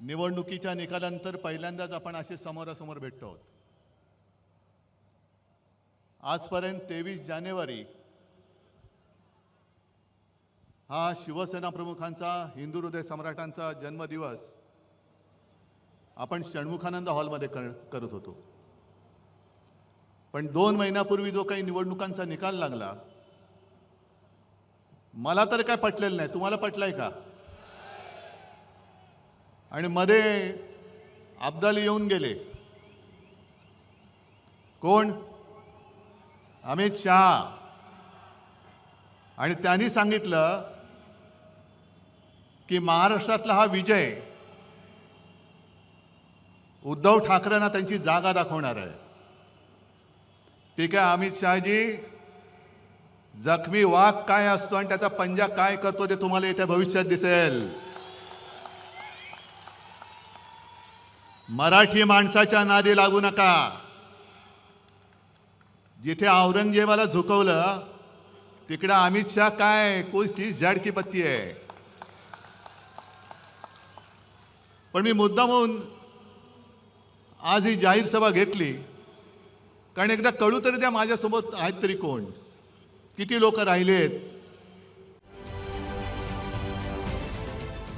निवडणुकीच्या निकालानंतर पहिल्यांदाच आपण असे समोरासमोर भेटतो आहोत. आजपर्यंत तेवीस जानेवारी हा शिवसेना प्रमुखांचा हिंदू हृदय सम्राटांचा जन्मदिवस आपण षण्मुखानंद हॉलमध्ये कर करत होतो. पण दोन महिन्यापूर्वी जो काही निवडणुकांचा निकाल लागला मला तर काय पटलेलं नाही. तुम्हाला पटलाय का? आणि मध्ये अब्दाली येऊन गेले. कोण? अमित शहा. आणि त्यांनी सांगितलं की महाराष्ट्रातला हा विजय उद्धव ठाकरेंना त्यांची जागा दाखवणार आहे. ठीक आहे अमित शहाजी. जखमी वाघ काय असतो आणि त्याचा पंजा काय करतो ते तुम्हाला येत्या भविष्यात दिसेल. मराठी माणसाच्या नादी लागू नका. जिथे औरंगजेबाला झुकवलं तिकडं अमित शहा काय? कुछ तीस झाड की पत्ती आहे. पण मी मुद्दामून आज ही जाहीर सभा घेतली. कारण एकदा कळू तरी द्या माझ्यासोबत आहेत तरी कोण? किती लोक राहिलेत?